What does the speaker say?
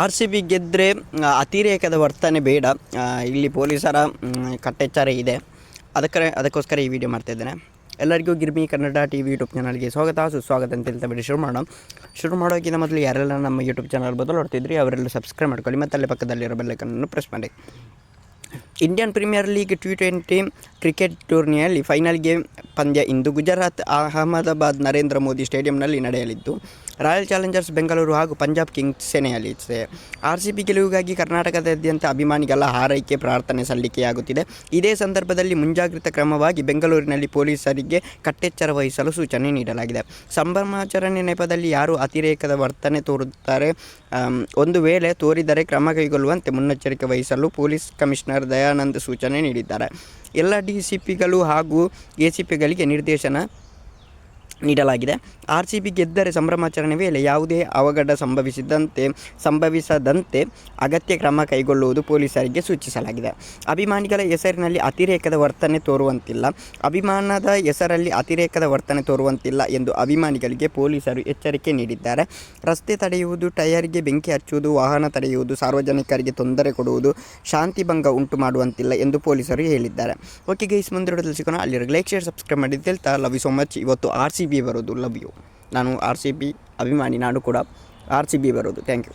R C B ಗೆದ್ದರೆ ಅತಿರೇಕದ ವರ್ತನೆ ಬೇಡ. ಇಲ್ಲಿ ಪೊಲೀಸರ ಕಟ್ಟೆಚ್ಚರ ಇದೆ. ಅದಕ್ಕೆ, ಅದಕ್ಕೋಸ್ಕರ ಈ ವಿಡಿಯೋ ಮಾಡ್ತಾ ಇದ್ದೇನೆ. ಎಲ್ಲರಿಗೂ Girmi Kannada T V YouTube ಚಾನಲ್ಗೆ ಸ್ವಾಗತ. ಸುಸ್ವಾಗತ ಅಂತ ಹೇಳ್ತಾ ಬಿಡಿ, ಶುರು ಮಾಡೋಣ. ಶುರು ಮಾಡೋಕ್ಕಿಂತ ಮೊದಲು ಯಾರೆಲ್ಲ ನಮ್ಮ ಯೂಟ್ಯೂಬ್ ಚಾನಲ್ ಬದಲು ನೋಡ್ತಿದ್ರಿ, ಅವರೆಲ್ಲ ಸಬ್ಸ್ಕ್ರೈಬ್ ಮಾಡ್ಕೊಳ್ಳಿ. ಮತ್ತು ಅಲ್ಲೇ ಪಕ್ಕದಲ್ಲಿರೋ ಬೆಲ್ಲೈಕನ್ನು ಪ್ರೆಸ್ ಮಾಡಿ. Indian Premier League T twenty cricket ಟೂರ್ನಿಯಲ್ಲಿ ಫೈನಲ್ ಗೇಮ್ ಪಂದ್ಯ ಇಂದು ಗುಜರಾತ್, ಅಹಮದಾಬಾದ್, ನರೇಂದ್ರ ಮೋದಿ ಸ್ಟೇಡಿಯಂನಲ್ಲಿ ನಡೆಯಲಿದ್ದು, ರಾಯಲ್ ಚಾಲೆಂಜರ್ಸ್ ಬೆಂಗಳೂರು ಹಾಗೂ ಪಂಜಾಬ್ ಕಿಂಗ್ಸ್ ಸೆನೆಯಲಿದೆ ಆರ್ ಸಿ ಬಿ ಗೆಲುವಿಗಾಗಿ ಕರ್ನಾಟಕದಾದ್ಯಂತ ಅಭಿಮಾನಿಗಳ ಹಾರೈಕೆ, ಪ್ರಾರ್ಥನೆ ಸಲ್ಲಿಕೆಯಾಗುತ್ತಿದೆ. ಇದೇ ಸಂದರ್ಭದಲ್ಲಿ ಮುಂಜಾಗ್ರತಾ ಕ್ರಮವಾಗಿ ಬೆಂಗಳೂರಿನಲ್ಲಿ ಪೊಲೀಸರಿಗೆ ಕಟ್ಟೆಚ್ಚರ ವಹಿಸಲು ಸೂಚನೆ ನೀಡಲಾಗಿದೆ. ಸಂಭ್ರಮಾಚರಣೆ ನೆಪದಲ್ಲಿ ಯಾರು ಅತಿರೇಕದ ವರ್ತನೆ ತೋರುತ್ತಾರೆ ಒಂದು ವೇಳೆ ತೋರಿದರೆ ಕ್ರಮ ಕೈಗೊಳ್ಳುವಂತೆ ಮುನ್ನೆಚ್ಚರಿಕೆ ವಹಿಸಲು ಪೊಲೀಸ್ ಕಮಿಷನರ್ ದಯಾನಂದ್ ಸೂಚನೆ ನೀಡಿದ್ದಾರೆ. ಎಲ್ಲ ಡಿ ಸಿ ಹಾಗೂ ಎ ಸಿ ನಿರ್ದೇಶನ ನೀಡಲಾಗಿದೆ. ಆರ್ ಸಿ ಬಿ ಗೆದ್ದರೆ ಸಂಭ್ರಮಾಚರಣೆ ವೇಳೆ ಯಾವುದೇ ಅವಘಡ ಸಂಭವಿಸಿದಂತೆ, ಸಂಭವಿಸದಂತೆ ಅಗತ್ಯ ಕ್ರಮ ಕೈಗೊಳ್ಳುವುದು ಪೊಲೀಸರಿಗೆ ಸೂಚಿಸಲಾಗಿದೆ. ಅಭಿಮಾನಿಗಳ ಹೆಸರಿನಲ್ಲಿ ಅತಿರೇಕದ ವರ್ತನೆ ತೋರುವಂತಿಲ್ಲ. ಅಭಿಮಾನದ ಹೆಸರಲ್ಲಿ ಅತಿರೇಕದ ವರ್ತನೆ ತೋರುವಂತಿಲ್ಲ ಎಂದು ಅಭಿಮಾನಿಗಳಿಗೆ ಪೊಲೀಸರು ಎಚ್ಚರಿಕೆ ನೀಡಿದ್ದಾರೆ. ರಸ್ತೆ ತಡೆಯುವುದು, ಟಯರ್ಗೆ ಬೆಂಕಿ ಹಚ್ಚುವುದು, ವಾಹನ ತಡೆಯುವುದು, ಸಾರ್ವಜನಿಕರಿಗೆ ತೊಂದರೆ ಕೊಡುವುದು, ಶಾಂತಿ ಭಂಗ ಉಂಟು ಮಾಡುವಂತಿಲ್ಲ ಎಂದು ಪೊಲೀಸರು ಹೇಳಿದ್ದಾರೆ. ಓಕೆ ಗೈಸ್ ಮುಂದೆ ಸಿಗೋಣ. ಅಲ್ಲಿರೋ ಲೈಕ್, ಶೇರ್, ಸಬ್ಸ್ಕ್ರೈಬ್ ಮಾಡಿ ಹೇಳ್ತಾ, ಲವ್ ಯು ಸೋ ಮಚ್. ಇವತ್ತು ಆರ್ ಸಿ ಬಿ ಬರೋದು ಲವ್ ಯು ನಾನು ಆರ್ ಸಿ ಬಿ ಅಭಿಮಾನಿ, ನಾನು ಕೂಡ ಆರ್ ಸಿ ಬಿ ಬರೋದು. Thank you